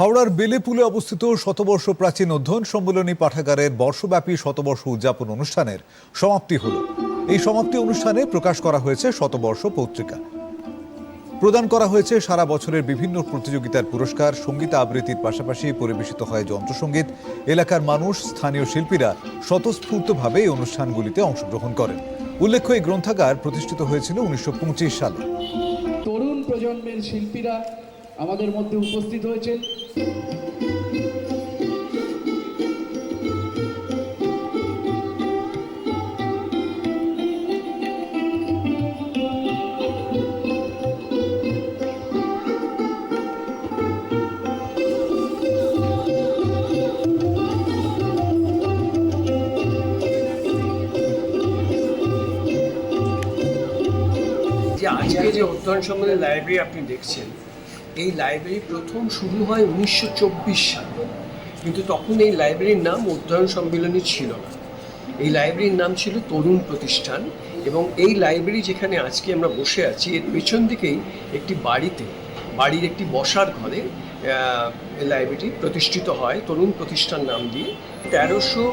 হাওড়ার বেলেপুলে অবস্থিত শতবর্ষ প্রাচীন অধ্যয়ন সম্মেলনী পাঠাগারের বর্ষব্যাপী শতবর্ষ উদযাপন অনুষ্ঠানের সমাপ্তি হল। এই সমাপ্তি অনুষ্ঠানে প্রকাশ করা হয়েছে শতবর্ষ পত্রিকা। প্রদান করা হয়েছে সারা বছরের বিভিন্ন প্রতিযোগিতার পুরস্কার, সংগীত আবৃত্তির পাশাপাশি পরিবেশিত হয় যন্ত্রসঙ্গীত। এলাকার মানুষ, স্থানীয় শিল্পীরা স্বতঃস্ফূর্তভাবে এই অনুষ্ঠানগুলিতে অংশগ্রহণ করেন। উল্লেখ্য, এই গ্রন্থাগার প্রতিষ্ঠিত হয়েছিল উনিশশো পঁচিশ সালে। তরুণ প্রজন্মের শিল্পীরা আমাদের মধ্যে উপস্থিত হয়েছেন। আজকে যে অধ্যয়ন সম্বন্ধে লাইব্রেরি আপনি দেখছেন এই লাইব্রেরি প্রথম শুরু হয় উনিশশো চব্বিশ সালে। কিন্তু তখন এই লাইব্রেরির নাম অধ্যয়ন সম্মিলনী ছিল না। এই লাইব্রেরির নাম ছিল তরুণ প্রতিষ্ঠান এবং এই লাইব্রেরি যেখানে আজকে আমরা বসে আছি, এর পেছন দিকেই একটি বাড়িতে, বাড়ির একটি বসার ঘরে লাইব্রেরিটি প্রতিষ্ঠিত হয় তরুণ প্রতিষ্ঠান নাম দিয়ে। তেরোশো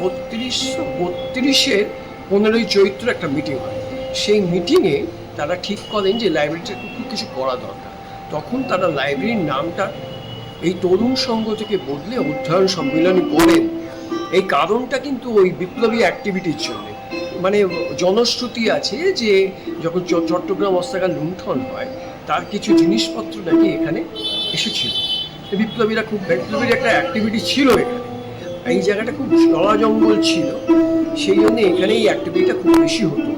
বত্রিশশো বত্রিশের পনেরোই চৈত্র একটা মিটিং হয়। সেই মিটিংয়ে তারা ঠিক করেন যে লাইব্রেরিটা কিছু করা দরকার। তখন তারা লাইব্রেরির নামটা এই তরুণ সংঘ থেকে বদলে অধ্যয়ন সম্মেলনী করেন। এই কারণটা কিন্তু ওই বিপ্লবী অ্যাক্টিভিটির জন্য। মানে জনশ্রুতি আছে যে যখন চট্টগ্রাম অস্ত্রাগার লুণ্ঠন হয়, তার কিছু জিনিসপত্র নাকি এখানে এসেছিল। বিপ্লবীরা খুব বিপ্লবীর একটা অ্যাক্টিভিটি ছিল এখানে। এই জায়গাটা খুব জলা জঙ্গল ছিল। সেই জন্য এখানে এই অ্যাক্টিভিটিটা খুব বেশি হতো।